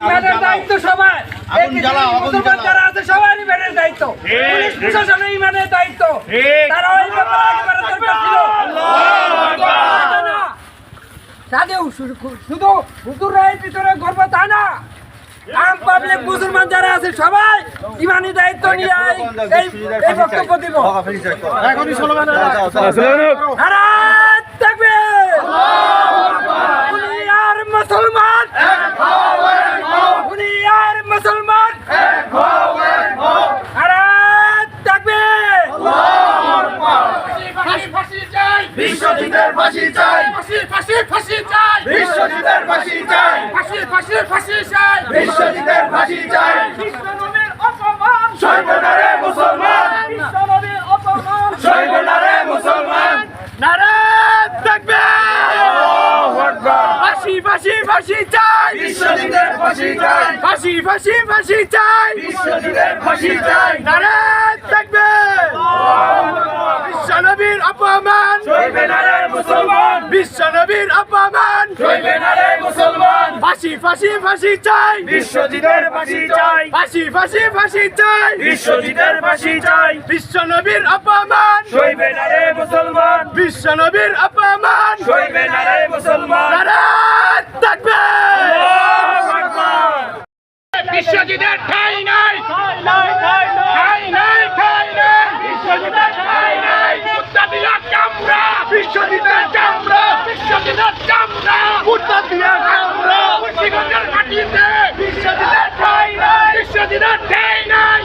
ইমানের দায়িত্ব সবার। আগুন জ্বালাও, আগুন মুসলমান যারা আছে সবার ইমানের দায়িত্ব। পুলিশ প্রশাসনের ইমানের দায়িত্ব। তারা ওই ব্যাপারে আগে করার দরকার ছিল। এটা না। সাধু শুধু- শুধু হুজুর রায়ের ভিতরে গর্ব তা না। আম পাবলিক মুসলমান যারা আছে সবাই ইমানি দায়িত্ব নিয়ে এই বক্তব্য দিব। বিশ্বজিতের ফাঁসি চাই। বিশ্বজিতের ফাঁসি চাই। বিশ্বজিতের ফাঁসি চাই। মুসলমান। মুসলমান। ফাঁসি ফাঁসি ফাঁসি চাই। বিশ্বজিতের ফাঁসি চাই। ফাঁসি ফাঁসি ফাঁসি চাই। বিশ্বজিতের ফাঁসি চাই। তাকবীর! বিশ্বনবীর অপমান। সইবে না রে মুসলমান। বিশ্বনবীর অপমান। সইবে না রে মুসলমান। ফাঁসি ফাঁসি ফাঁসি চাই। বিশ্বজিতের ফাঁসি চাই। ফাঁসি ফাঁসি ফাঁসি চাই। বিশ্বজিতের ফাঁসি চাই। বিশ্বনবীর অপমান। সইবে না রে মুসলমান। বিশ্বনবীর অপমান। সইবে না রে মুসলমান। নারায়ণ তাকবীর! আল্লাহু আকবার। বিশ্বজিতের ঠাই নাই ঠাই নাই। ঠাই নাই বিশ্বজিতের ঠাই নাই মুদ্রা দিয়া কামরা বিশ্বজিতের চামড়া বিশ্বজিতের চামড়া মুদ্রা দিয়া কামড়া মুন্সিগঞ্জের মাটিতে বিশ্বজিতের ঠাই নাই বিশ্বজিতের ঠাই নাই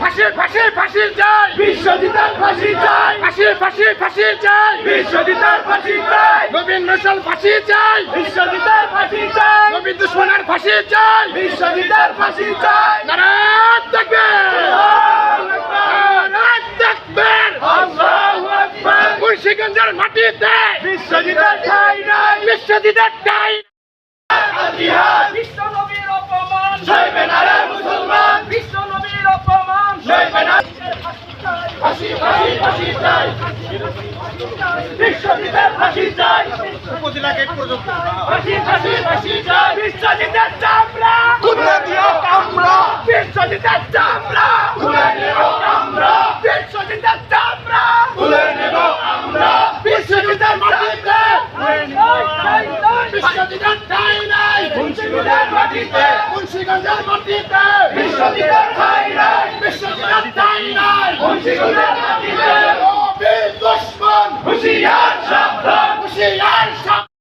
ফাঁসি ফাঁসি ফাঁসি চাই। বিশ্বজিতের ফাঁসি চাই। ফাঁসি ফাঁসি ফাঁসি চাই। বিশ্বজিতের ফাঁসি চাই। নবীন মিশাল ফাঁসি চাই। বিশ্বজিতের ফাঁসি চাই। নবীন দুশ্মনের ফাঁসি চাই। বিশ্বজিতের ফাঁসি চাই। নারায়ণ তাকবীর আল্লাহু আকবার। মুন্সিগঞ্জের মাটিতে। বিশ্বজিতের ঠাই নাই। বিশ্বজিতের ঠাই। জিহাদ বিশ্ব নবীর অপমান। সইবে রে মুসলমান বিশ্ব নবীর অপমান সইবে না ফাঁসি ফাঁসি ফাঁসি চাই বিশ্বজিতের ফাঁসি চাই উপজেলা গেট পর্যন্ত। ফাঁসি ফাঁসি ফাঁসি চাই বিশ্বজিতের চামড়া। খুলে দিও কামড়া বিশ্বজিতের চামড়া। খুলে দিও কামড়া বিশ্বজিতের চামড়া। খুলে নেব আমরা বিশ্বজিতের মাটিতে বিশ্বজিতের ঠাই নাই। মুন্সিগঞ্জের মাটিতে। মুন্সিগঞ্জের মাটিতে। বিশ্বজিতের ঠাই নাই। বিশ্বজিতের ঠাই নাই। মুন্সিগঞ্জের